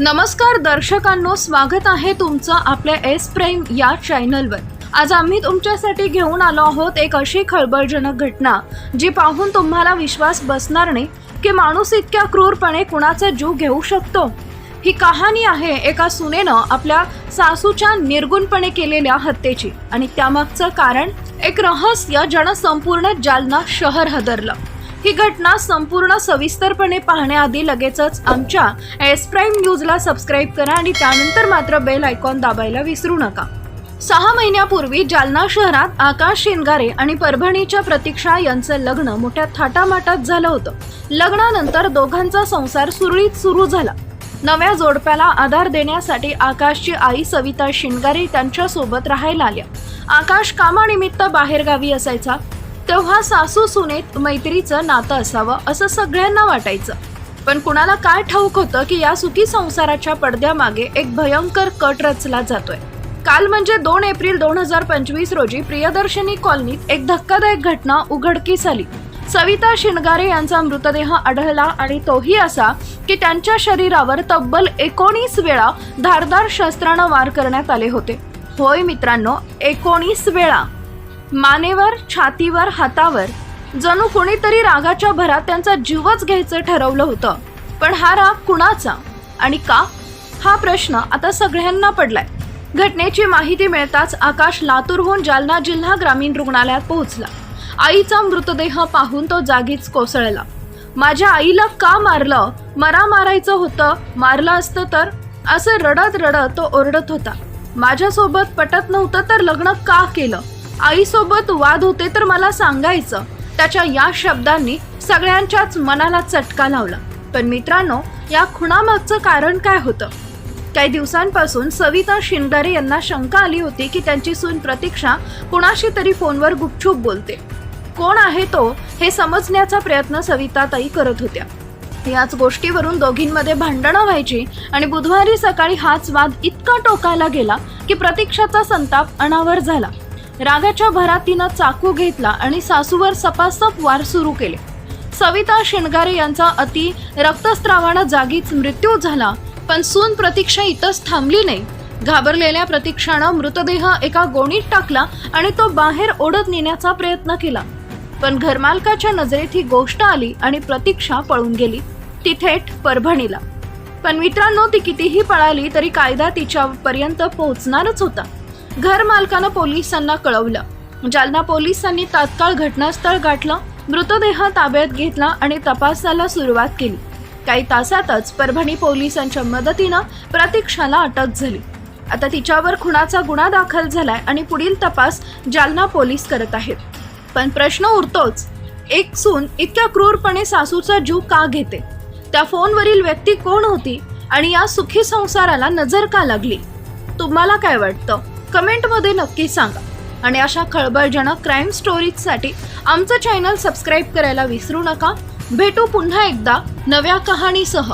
नमस्कार दर्शकांनो स्वागत आहे तुमचं आपल्या एस प्राईम या चॅनलवर आज आम्ही तुमच्यासाठी घेऊन आलो आहोत एक अशी खळबळजनक घटना जी पाहून तुम्हाला विश्वास बसणार नाही की माणूस इतक्या क्रूरपणे कुणाचा जीव घेऊ शकतो. ही कहाणी आहे एका सुनेनं आपल्या सासूच्या निर्गुणपणे केलेल्या हत्येची. आणि त्यामागचं कारण एक रहस्य ज्यानं संपूर्ण जालना शहर हदरलं. ही घटना संपूर्ण सविस्तरपणे पाहण्याआधी लगेचच आमच्या एस प्राईम न्यूजला सबस्क्राईब करा आणि त्यानंतर मात्र बेल आयकॉन दाबायला विसरू नका. सहा महिन्यापूर्वी जालना शहरात आकाश शिंगारे आणि परभणीच्या प्रतीक्षा यांचं लग्न मोठ्या थाटामाटात झालं होतं. लग्नानंतर दोघांचा संसार सुरळीत सुरू झाला. नव्या जोडप्याला आधार देण्यासाठी आकाशची आई सविता शिंगारे त्यांच्यासोबत राहायला आल्या. आकाश कामानिमित्त बाहेरगावी असायचा. तेव्हा सासू सुनेत मैत्रीचं नातं असावं असं सगळ्यांना वाटायचं. पण कुणाला काय ठाऊक होतं की या सुखी संसाराच्या पडद्यामागे एक भयंकर कट रचला जातोय. काल म्हणजे दोन एप्रिल दोन हजार पंचवीस रोजी प्रियदर्शनी कॉलनीत एक धक्कादायक घटना उघडकीस आली. सविता शिणगारे यांचा मृतदेह आढळला आणि तोही असा की त्यांच्या शरीरावर तब्बल एकोणीस वेळा धारदार शस्त्रानं वार करण्यात आले होते. होय मित्रांनो एकोणीस वेळा. मानेवर छातीवर हातावर. जणू कोणीतरी रागाच्या भरात त्यांचा जीवच घ्यायचं ठरवलं होतं. पण हा राग कुणाचा? आणि का? हा प्रश्न आता सगळ्यांना पडलाय. घटनेची माहिती मिळताच आकाश लातूरहून जालना जिल्हा ग्रामीण रुग्णालयात पोहोचला. आईचा मृतदेह पाहून तो जागीच कोसळला. माझ्या आईला का मारलं? मरा मारायचं होतं? मारलं असतं तर? असं रडत रडत तो ओरडत होता. माझ्यासोबत पटत नव्हतं तर लग्न का केलं? आईसोबत वाद होते तर मला सांगायचं. त्याच्या या शब्दांनी सगळ्यांच्याच मनाला चटका लावला. पण मित्रांनो या खुणामागचं कारण काय होतं? काही दिवसांपासून सविता शिंगारे यांना शंका आली होती की त्यांची सून प्रतीक्षा कुणाशी तरी फोनवर गुपचूप बोलते. कोण आहे तो हे समजण्याचा प्रयत्न सविताताई करत होत्या. याच गोष्टीवरून दोघींमध्ये भांडणं व्हायची आणि बुधवारी सकाळी हाच वाद इतका टोकाला गेला की प्रतीक्षाचा संताप अनावर झाला. रागाच्या भरात तिनं चाकू घेतला आणि सासूवर सपासप वार सुरू केले. सविता शेणगारे यांचा अति रक्तस्रावानं जागीच मृत्यू झाला पण सून प्रतीक्षा इथंच थांबली नाही. घाबरलेल्या प्रतीक्षानं मृतदेह एका गोणीत टाकला आणि तो बाहेर ओढत नेण्याचा प्रयत्न केला. पण घरमालकाच्या नजरेत ही गोष्ट आली आणि प्रतीक्षा पळून गेली. ती थेट परभणीला. पण मित्रांनो ती कितीही पळाली तरी कायदा तिच्यापर्यंत पोहोचणारच होता. घर मालकानं पोलिसांना कळवलं. जालना पोलिसांनी तात्काळ घटनास्थळ गाठलं मृतदेह ताब्यात घेतला आणि तपासाला सुरुवात केली. काही तासातच परभणी पोलिसांच्या मदतीनं प्रतीक्षाला अटक झाली. आता तिच्यावर खुनाचा गुन्हा दाखल झालाय आणि पुढील तपास जालना पोलीस करत आहेत. पण प्रश्न उरतोच एक सून इतक्या क्रूरपणे सासूचा जीव का घेते? त्या फोनवरील व्यक्ती कोण होती आणि या सुखी संसाराला नजर का लागली? तुम्हाला काय वाटतं? कमेंटमध्ये नक्की सांगा. आणि अशा खळबळजनक क्राईम स्टोरीजसाठी आमचं चॅनल सबस्क्राईब करायला विसरू नका. भेटू पुन्हा एकदा नव्या कहाणीसह.